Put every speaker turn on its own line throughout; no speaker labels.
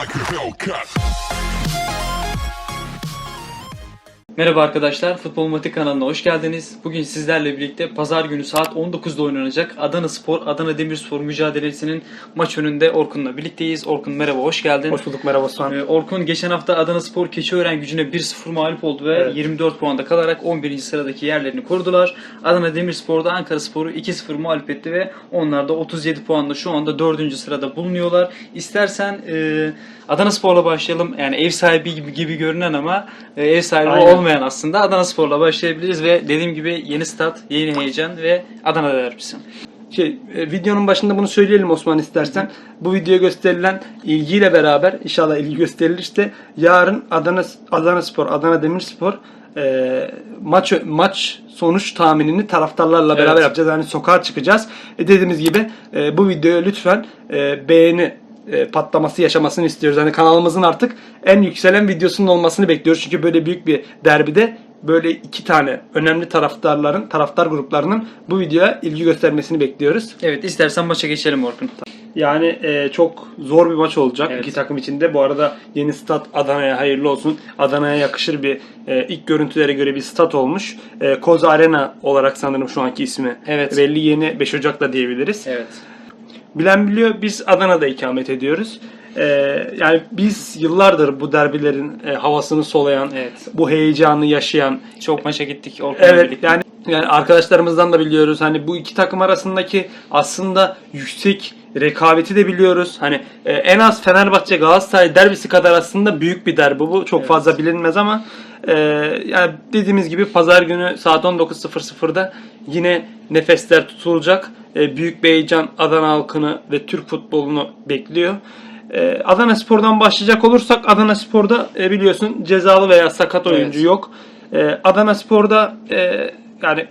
like a Hellcat.
Merhaba arkadaşlar, Futbol Matik kanalına hoş geldiniz. Bugün sizlerle birlikte pazar günü saat 19'da oynanacak Adana Spor, Adana Demirspor mücadelesinin maç önünde Orkun'la birlikteyiz. Orkun merhaba, hoş geldin.
Hoş bulduk merhaba Osman.
Ee, Orkun geçen hafta Adana Spor Keçiören gücüne 1-0 mağlup oldu ve
Evet.
24 puanda kalarak 11. sıradaki yerlerini korudular. Adana Demirspor da Ankara Spor'u 2-0 mağlup etti ve onlar da 37 puanla şu anda 4. sırada bulunuyorlar. İstersen e, Adana Spor'la başlayalım. Yani ev sahibi gibi, gibi görünen ama e, ev sahibi
Aynen.
olmayan aslında Adana Spor'la başlayabiliriz ve dediğim gibi yeni stat, yeni heyecan ve Adana derbisi.
Şey, e, videonun başında bunu söyleyelim Osman istersen. Bu videoya gösterilen ilgiyle beraber inşallah ilgi gösterilirse yarın Adana Adana Spor, Adana Demirspor e, maç maç sonuç tahminini taraftarlarla
Evet.
beraber yapacağız. Yani sokağa çıkacağız. E, dediğimiz gibi e, bu videoya lütfen e, beğeni e, patlaması yaşamasını istiyoruz. Yani kanalımızın artık en yükselen videosunun olmasını bekliyoruz. Çünkü böyle büyük bir derbide böyle iki tane önemli taraftarların, taraftar gruplarının bu videoya ilgi göstermesini bekliyoruz.
Evet istersen maça geçelim Orkun.
Yani e, çok zor bir maç olacak
Evet.
iki takım için de. Bu arada yeni stat Adana'ya hayırlı olsun. Adana'ya yakışır bir e, ilk görüntülere göre bir stat olmuş. E, Koz Arena olarak sanırım şu anki ismi.
Evet.
Belli yeni 5 Ocak'ta diyebiliriz.
Evet.
Bilen biliyor biz Adana'da ikamet ediyoruz. Ee, yani biz yıllardır bu derbilerin e, havasını solayan,
Evet.
bu heyecanı yaşayan,
Çok maça gittik
evet
birlikte.
yani yani arkadaşlarımızdan da biliyoruz. Hani bu iki takım arasındaki aslında yüksek rekabeti de biliyoruz. Hani e, en az Fenerbahçe Galatasaray derbisi kadar aslında büyük bir derbi bu. Çok
Evet.
fazla bilinmez ama e, yani dediğimiz gibi pazar günü saat 19.00'da yine nefesler tutulacak. E, büyük bir heyecan Adana halkını ve Türk futbolunu bekliyor. E, Adana Spor'dan başlayacak olursak Adana Spor'da e, biliyorsun cezalı veya sakat oyuncu
Evet.
yok. E, Adana Spor'da e, yani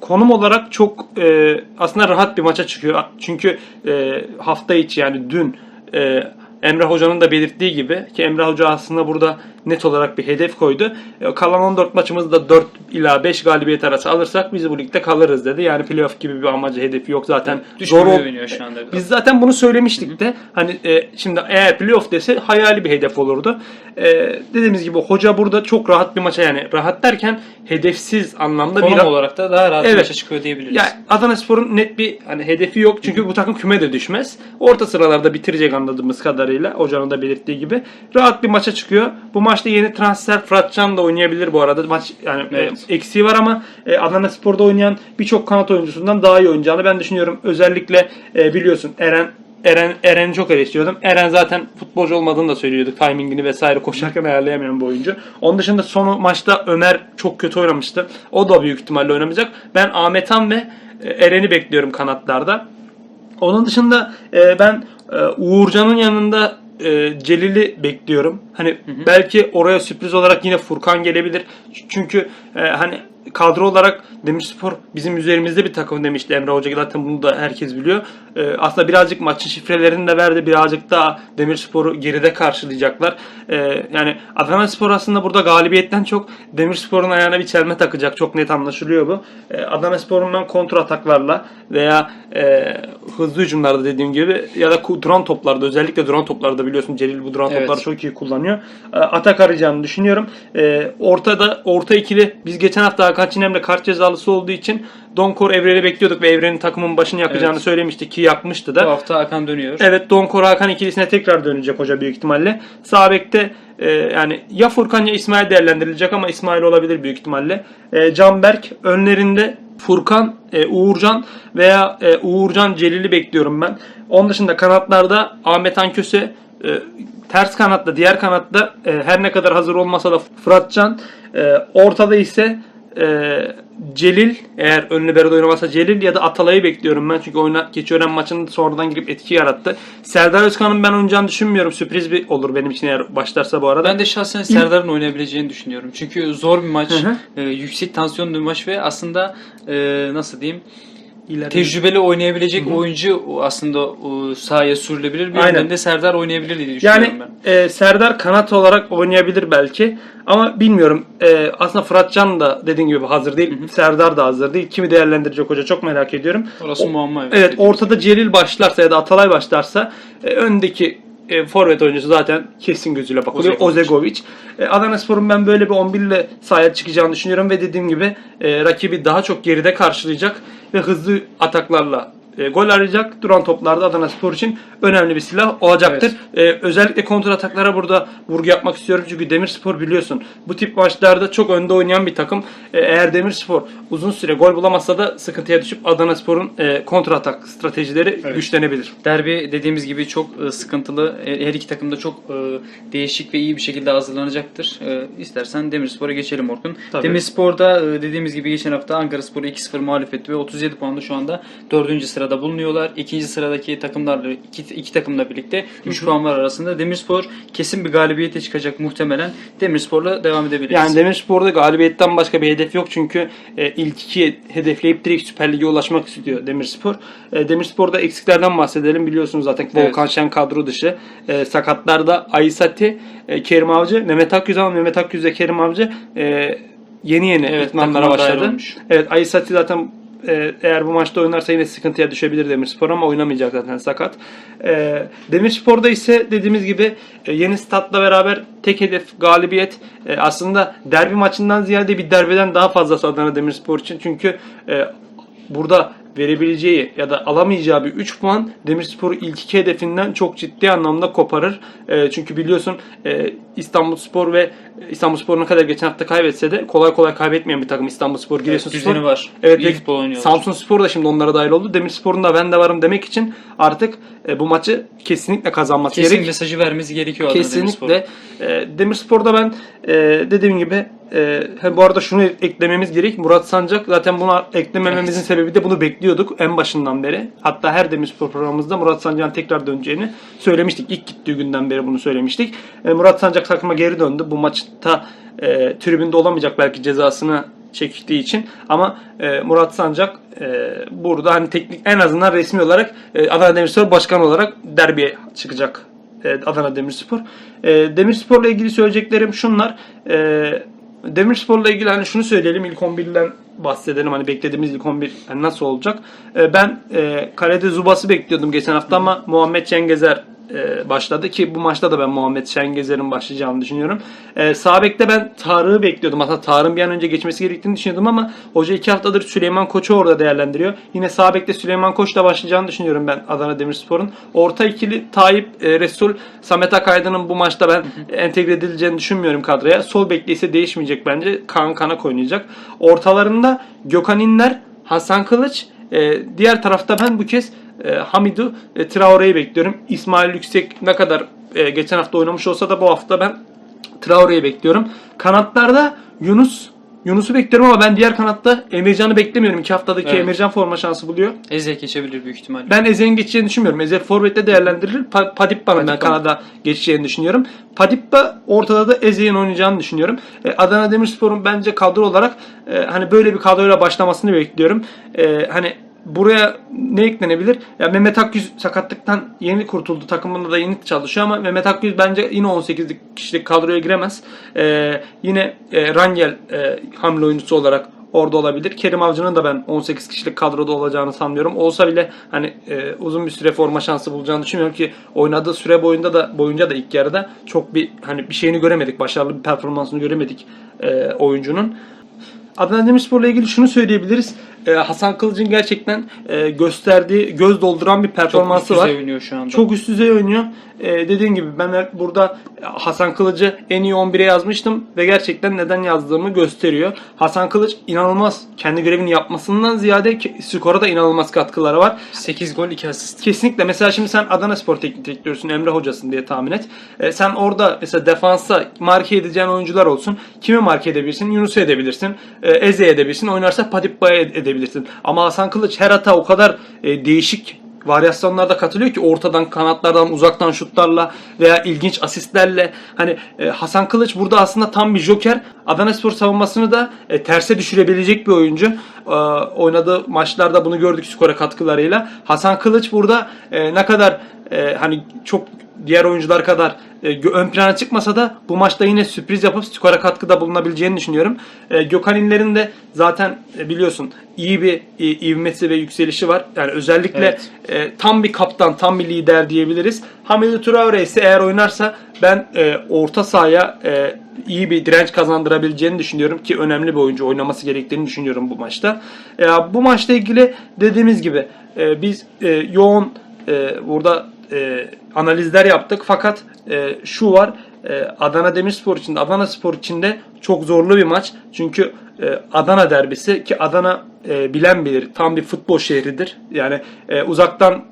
konum olarak çok e, aslında rahat bir maça çıkıyor. Çünkü e, hafta içi yani dün e, Emre Hoca'nın da belirttiği gibi ki Emre Hoca aslında burada net olarak bir hedef koydu. E, kalan 14 maçımızda 4 ila 5 galibiyet arası alırsak biz bu ligde kalırız dedi. Yani playoff gibi bir amacı hedefi yok zaten. Zor
oynuyor şu anda.
Biz zaten bunu söylemiştik de hani e, şimdi eğer playoff dese hayali bir hedef olurdu. E, dediğimiz gibi hoca burada çok rahat bir maça yani rahat derken hedefsiz anlamda
Konum
bir
olarak da daha rahat bir
Evet.
maça çıkıyor diyebiliriz.
ya Adana Spor'un net bir hani hedefi yok çünkü bu takım küme de düşmez. Orta sıralarda bitirecek anladığımız kadarıyla hocanın da belirttiği gibi. Rahat bir maça çıkıyor. Bu maçta yeni transfer Fıratcan da oynayabilir bu arada. Maç yani
Evet.
e, eksiği var ama e, Adana Spor'da oynayan birçok kanat oyuncusundan daha iyi oynayacağını ben düşünüyorum. Özellikle e, biliyorsun Eren Eren Eren'i çok eleştiriyordum. Eren zaten futbolcu olmadığını da söylüyorduk. Timingini vesaire koşarken ayarlayamayan bir oyuncu. Onun dışında son maçta Ömer çok kötü oynamıştı. O da büyük ihtimalle oynamayacak. Ben Ahmet Han ve e, Eren'i bekliyorum kanatlarda. Onun dışında e, ben e, Uğurcan'ın yanında e, Celil'i bekliyorum. Hani belki oraya sürpriz olarak yine Furkan gelebilir. Çünkü e, hani kadro olarak Demirspor bizim üzerimizde bir takım demişti Emre Hoca. Zaten bunu da herkes biliyor. E, aslında birazcık maçın şifrelerini de verdi. Birazcık daha Demirspor'u geride karşılayacaklar. E, yani Adana Spor aslında burada galibiyetten çok Demirspor'un ayağına bir çelme takacak. Çok net anlaşılıyor bu. E, Adana Spor'un ben kontra ataklarla veya e, hızlı hücumlarda dediğim gibi ya da duran toplarda özellikle duran toplarda biliyorsun Celil bu duran
Evet.
topları çok iyi kullanıyor. E, atak arayacağını düşünüyorum. E, ortada orta ikili biz geçen hafta Hakan Çinem'le kart cezalısı olduğu için Donkor Evren'i bekliyorduk ve Evren'in takımın başını yakacağını
Evet.
söylemişti ki yakmıştı da.
Bu hafta Hakan dönüyor.
Evet Donkor Hakan ikilisine tekrar dönecek hoca büyük ihtimalle. Sağ bekte e, yani ya Furkan ya İsmail değerlendirilecek ama İsmail olabilir büyük ihtimalle. E, Canberk önlerinde Furkan, e, Uğurcan veya e, Uğurcan Celil'i bekliyorum ben. Onun dışında kanatlarda Ahmet Anköse e, ters kanatta, diğer kanatta e, her ne kadar hazır olmasa da Fıratcan. E, ortada ise e, Celil eğer ön libero'da oynamasa Celil ya da Atalay'ı bekliyorum ben çünkü oyuna Keçiören maçında sonradan girip etki yarattı. Serdar Özkan'ın ben oynayacağını düşünmüyorum. Sürpriz bir olur benim için eğer başlarsa bu arada.
Ben de şahsen Serdar'ın oynayabileceğini düşünüyorum. Çünkü zor bir maç,
Hı hı.
e, yüksek tansiyonlu bir maç ve aslında e, nasıl diyeyim
İleride-
tecrübeli oynayabilecek oyuncu o aslında sahaya sürülebilir. Bir
Aynen.
yandan da Serdar oynayabilir diye düşünüyorum
Yani
ben.
e, Serdar kanat olarak oynayabilir belki. Ama bilmiyorum. E, aslında Fıratcan da dediğin gibi hazır değil. Serdar da hazır değil. Kimi değerlendirecek hoca çok merak ediyorum.
Orası
O-
muamma.
Evet ortada Celil başlarsa ya da Atalay başlarsa e, öndeki e, forvet oyuncusu zaten kesin gözüyle bakılıyor.
Ozegovic.
E, Adana Spor'un ben böyle bir 11 ile sahaya çıkacağını düşünüyorum ve dediğim gibi e, rakibi daha çok geride karşılayacak ve hızlı ataklarla e, gol arayacak. Duran toplarda Adana Spor için önemli bir silah olacaktır. E, özellikle kontra ataklara burada vurgu yapmak istiyorum. Çünkü Demirspor biliyorsun bu tip maçlarda çok önde oynayan bir takım. E, eğer Demirspor uzun süre gol bulamazsa da sıkıntıya düşüp Adana Spor'un e, kontra atak stratejileri güçlenebilir.
Derbi dediğimiz gibi çok e, sıkıntılı. E, Her iki takım da çok e, değişik ve iyi bir şekilde hazırlanacaktır. E, İstersen Demirspor'a geçelim Orkun.
Tabii.
Demirspor'da e, dediğimiz gibi geçen hafta Ankara Spor'u 2-0 mağlup etti ve 37 puanla şu anda 4. sırada bulunuyorlar. İkinci sıradaki takımlarla iki, iki takımla birlikte 3 puan var arasında. Demirspor kesin bir galibiyete çıkacak muhtemelen. Demirspor'la devam edebiliriz.
Yani Demirspor'da galibiyetten başka bir hedef yok çünkü e, ilk iki hedefleyip direkt Süper Lig'e ulaşmak istiyor Demirspor. E, Demirspor'da eksiklerden bahsedelim. Biliyorsunuz zaten
Evet.
Volkan Şen kadro dışı. E, sakatlarda Aysati, e, Kerim Avcı, Mehmet Akyüz ama Mehmet Akyüz ve Kerim Avcı e, yeni yeni
Evet, dahil
başladı. Evet Aysati zaten e, eğer bu maçta oynarsa yine sıkıntıya düşebilir Demirspor ama oynamayacak zaten sakat. E, Demirspor'da ise dediğimiz gibi e, yeni statla beraber tek hedef galibiyet. E, aslında derbi maçından ziyade bir derbiden daha fazlası Adana Demirspor için. Çünkü e, burada verebileceği ya da alamayacağı bir 3 puan Demirspor'u ilk iki hedefinden çok ciddi anlamda koparır. E, çünkü biliyorsun e, İstanbulspor ve İstanbulspor ne kadar geçen hafta kaybetse de kolay kolay kaybetmeyen bir takım İstanbulspor, Giresunspor.
düzeni var.
Evet,
İyi futbol oynuyorlar.
Samsun Spor da şimdi onlara dahil oldu. Demirspor'un da ben de varım demek için artık e, bu maçı kesinlikle kazanması
Kesin
gerek.
mesajı vermesi gerekiyor.
Kesinlikle. E, Demirspor'da ben e, dediğim gibi e, he, bu arada şunu eklememiz gerek. Murat Sancak zaten bunu eklemememizin
Evet.
sebebi de bunu bekliyorduk en başından beri. Hatta her Demirspor programımızda Murat Sancak'ın tekrar döneceğini söylemiştik. İlk gittiği günden beri bunu söylemiştik. E, Murat Sancak takıma geri döndü. Bu maçta e, tribünde olamayacak belki cezasını çektiği için ama e, Murat Sancak e, burada hani teknik en azından resmi olarak e, Adana Demirspor başkan olarak derbiye çıkacak e, Adana Demirspor. E, Demirspor'la ilgili söyleyeceklerim şunlar. E, Demirspor'la ilgili hani şunu söyleyelim ilk 11'den bahsedelim hani beklediğimiz ilk 11 hani nasıl olacak. E, ben e, kalede Zubas'ı bekliyordum geçen hafta ama Muhammed Cengezer e, başladı ki bu maçta da ben Muhammed Şengezer'in başlayacağını düşünüyorum. E, sağ bekte ben Tarık'ı bekliyordum. Hatta Tarık'ın bir an önce geçmesi gerektiğini düşünüyordum ama hoca iki haftadır Süleyman Koç'u orada değerlendiriyor. Yine sağ bekte Süleyman Koç'la başlayacağını düşünüyorum ben Adana Demirspor'un. Orta ikili Tayyip e, Resul, Samet Akaydın'ın bu maçta ben entegre edileceğini düşünmüyorum kadroya. Sol bekte ise değişmeyecek bence. Kaan Kanak oynayacak. Ortalarında Gökhan İnler, Hasan Kılıç, e, diğer tarafta ben bu kez e, Hamidou e, Traore'yi bekliyorum. İsmail Yüksek ne kadar e, geçen hafta oynamış olsa da bu hafta ben Traore'yi bekliyorum. Kanatlarda Yunus Yunus'u bekliyorum ama ben diğer kanatta Emircan'ı beklemiyorum. İki haftadaki
Evet.
Emircan forma şansı buluyor.
Eze geçebilir büyük ihtimalle.
Ben Eze'nin geçeceğini düşünmüyorum. Eze forvette değerlendirilir. Pa- Padippa'nın ben
Padippa.
Kanada geçeceğini düşünüyorum. Padippa ortada da Eze'nin oynayacağını düşünüyorum. E, Adana Demirspor'un bence kadro olarak e, hani böyle bir kadroyla başlamasını bekliyorum. E, hani buraya ne eklenebilir? Ya Mehmet Akgüz sakatlıktan yeni kurtuldu. Takımında da yeni çalışıyor ama Mehmet Akgüz bence yine 18'lik kişilik kadroya giremez. E, yine e, Rangel e, hamle oyuncusu olarak orada olabilir. Kerim Avcı'nın da ben 18 kişilik kadroda olacağını sanmıyorum. Olsa bile hani e, uzun bir süre forma şansı bulacağını düşünmüyorum ki oynadığı süre boyunda da boyunca da ilk yarıda çok bir hani bir şeyini göremedik. Başarılı bir performansını göremedik e, oyuncunun. Adana Demirspor'la ilgili şunu söyleyebiliriz. E, Hasan Kılıç'ın gerçekten e, gösterdiği, göz dolduran bir
Çok
performansı
üst
var.
düzey oynuyor şu anda.
Çok üst düzey oynuyor. Ee, dediğim gibi ben burada Hasan Kılıç'ı en iyi 11'e yazmıştım ve gerçekten neden yazdığımı gösteriyor. Hasan Kılıç inanılmaz kendi görevini yapmasından ziyade skora da inanılmaz katkıları var.
8 gol 2 asist.
Kesinlikle mesela şimdi sen Adana Spor Teknik Direktörüsün Emre Hocasın diye tahmin et. Ee, sen orada mesela defansa marke edeceğin oyuncular olsun. Kimi marke edebilirsin? Yunus'u edebilirsin. E, Eze edebilirsin. Oynarsa Padippa'ya ed- edebilirsin. Ama Hasan Kılıç her hata o kadar e, değişik varyasyonlarda katılıyor ki ortadan kanatlardan uzaktan şutlarla veya ilginç asistlerle hani e, Hasan Kılıç burada aslında tam bir joker. Adanaspor savunmasını da e, terse düşürebilecek bir oyuncu. E, oynadığı maçlarda bunu gördük skora katkılarıyla. Hasan Kılıç burada e, ne kadar e, hani çok diğer oyuncular kadar e, ön plana çıkmasa da bu maçta yine sürpriz yapıp skora katkıda bulunabileceğini düşünüyorum. E, Gökhan İnler'in de zaten e, biliyorsun iyi bir e, ivmesi ve yükselişi var. Yani özellikle
Evet.
e, tam bir kaptan, tam bir lider diyebiliriz. Hamidou Traore ise eğer oynarsa ben e, orta sahaya e, iyi bir direnç kazandırabileceğini düşünüyorum ki önemli bir oyuncu oynaması gerektiğini düşünüyorum bu maçta. E, bu maçla ilgili dediğimiz gibi e, biz e, yoğun e, burada e, analizler yaptık fakat e, şu var e, Adana Demirspor için de Adana Spor için de çok zorlu bir maç. Çünkü e, Adana derbisi ki Adana e, bilen bilir tam bir futbol şehridir. Yani e, uzaktan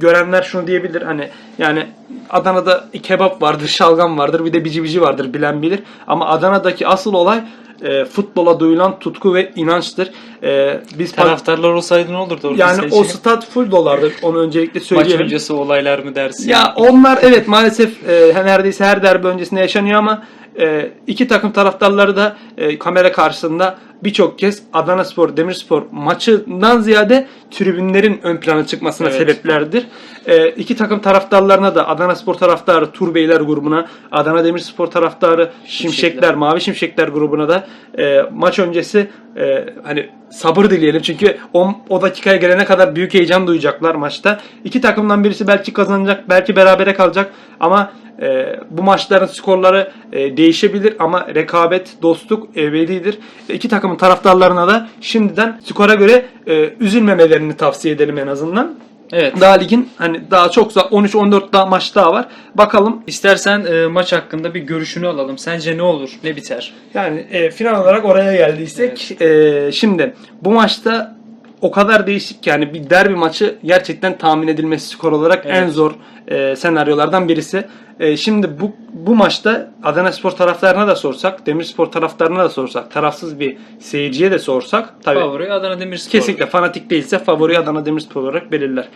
görenler şunu diyebilir hani yani Adana'da kebap vardır, şalgam vardır, bir de bici bici vardır bilen bilir. Ama Adana'daki asıl olay e, futbola duyulan tutku ve inançtır. E, biz
Taraftarlar olsaydı ne olurdu
yani o stat full dolardı. Onu öncelikle
Maç
söyleyelim.
öncesi olaylar mı dersin?
Ya onlar evet maalesef e, neredeyse her derbi öncesinde yaşanıyor ama e, iki takım taraftarları da e, kamera karşısında birçok kez Adana Spor, Demirspor maçından ziyade tribünlerin ön plana çıkmasına
Evet.
sebeplerdir. E, iki takım taraftarlarına da Adana Spor taraftarı Turbeyler grubuna, Adana Demirspor taraftarı Şimşekler,
Şimşekler.
Mavi Şimşekler grubuna da e, maç öncesi e, hani sabır dileyelim çünkü o, o dakikaya gelene kadar büyük heyecan duyacaklar maçta. İki takımdan birisi belki kazanacak, belki berabere kalacak ama e, bu maçların skorları e, değişebilir ama rekabet, dostluk ebedidir. İki takımın taraftarlarına da şimdiden skora göre e, üzülmemelerini tavsiye edelim en azından.
Evet.
Daha ligin hani daha çok 13-14 daha maç daha var. Bakalım
İstersen e, maç hakkında bir görüşünü alalım. Sence ne olur? Ne biter?
Yani e, final olarak oraya geldiysek e, şimdi bu maçta o kadar değişik ki yani bir derbi maçı gerçekten tahmin edilmesi skor olarak
Evet.
en zor e, senaryolardan birisi. E, şimdi bu bu maçta Adana Spor taraftarına da sorsak, Demirspor taraftarına da sorsak, tarafsız bir seyirciye de sorsak tabii
Favori Adana Demirspor.
kesinlikle fanatik değilse favori Adana Demirspor olarak belirler.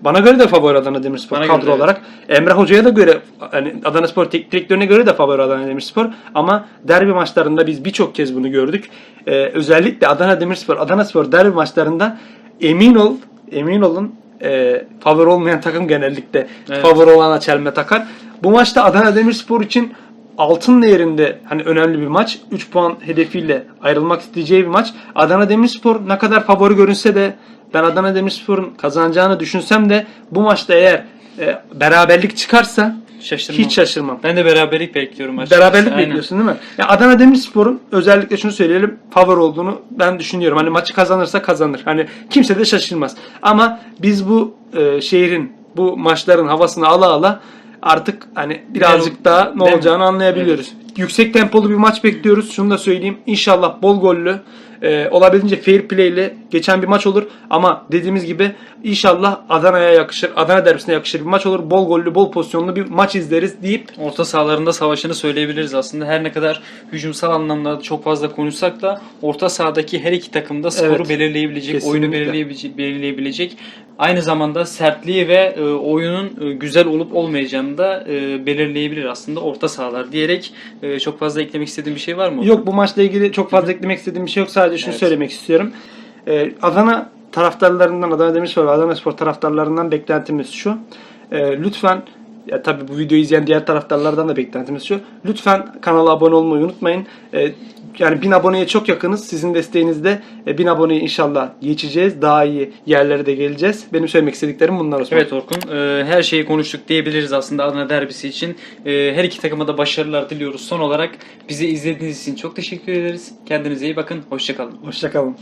Bana göre de favori Adana Demirspor
Bana
kadro
göre evet.
olarak. Emre Hoca'ya da göre hani Adana Spor teknik direktörüne göre de favori Adana Demirspor ama derbi maçlarında biz birçok kez bunu gördük. Ee, özellikle Adana Demirspor, Adana Spor derbi maçlarında emin ol, emin olun e, favori olmayan takım genellikle
Evet.
favori olana çelme takar. Bu maçta Adana Demirspor için altın değerinde hani önemli bir maç. 3 puan hedefiyle ayrılmak isteyeceği bir maç. Adana Demirspor ne kadar favori görünse de ben Adana Demirspor'un kazanacağını düşünsem de bu maçta eğer e, beraberlik çıkarsa
Şaşırmam.
hiç şaşırmam.
Ben de beraberlik bekliyorum açıkçası.
Beraberlik
Aynen.
bekliyorsun değil mi? Ya Adana Demirspor'un özellikle şunu söyleyelim favori olduğunu ben düşünüyorum. Hani maçı kazanırsa kazanır. Hani kimse de şaşırmaz. Ama biz bu e, şehrin bu maçların havasını ala ala artık hani birazcık daha ne olacağını anlayabiliyoruz. Yüksek tempolu bir maç bekliyoruz. Şunu da söyleyeyim. İnşallah bol gollü e, olabildiğince fair play ile geçen bir maç olur. Ama dediğimiz gibi inşallah Adana'ya yakışır, Adana derbisine yakışır bir maç olur. Bol gollü, bol pozisyonlu bir maç izleriz deyip
Orta sahalarında savaşını söyleyebiliriz aslında. Her ne kadar hücumsal anlamda çok fazla konuşsak da orta sahadaki her iki takım da skoru
Evet.
belirleyebilecek,
Kesinlikle.
oyunu belirleyebilecek, belirleyebilecek. Aynı zamanda sertliği ve e, oyunun e, güzel olup olmayacağını da e, belirleyebilir aslında orta sahalar diyerek e, çok fazla eklemek istediğim bir şey var mı?
Yok bu maçla ilgili çok fazla eklemek istediğim bir şey yok. Sadece şunu
Evet.
söylemek istiyorum. Ee, Adana taraftarlarından, Adana Demirspor ve Adana Spor taraftarlarından beklentimiz şu. Ee, lütfen ya tabii bu videoyu izleyen diğer taraftarlardan da beklentimiz şu. Lütfen kanala abone olmayı unutmayın. Ee, yani 1000 aboneye çok yakınız. Sizin desteğinizde e, 1000 aboneyi inşallah geçeceğiz. Daha iyi yerlere de geleceğiz. Benim söylemek istediklerim bunlar Osman.
Evet Orkun, e, her şeyi konuştuk diyebiliriz aslında Adana derbisi için. E, her iki takıma da başarılar diliyoruz. Son olarak bizi izlediğiniz için çok teşekkür ederiz. Kendinize iyi bakın, hoşçakalın.
Hoşçakalın.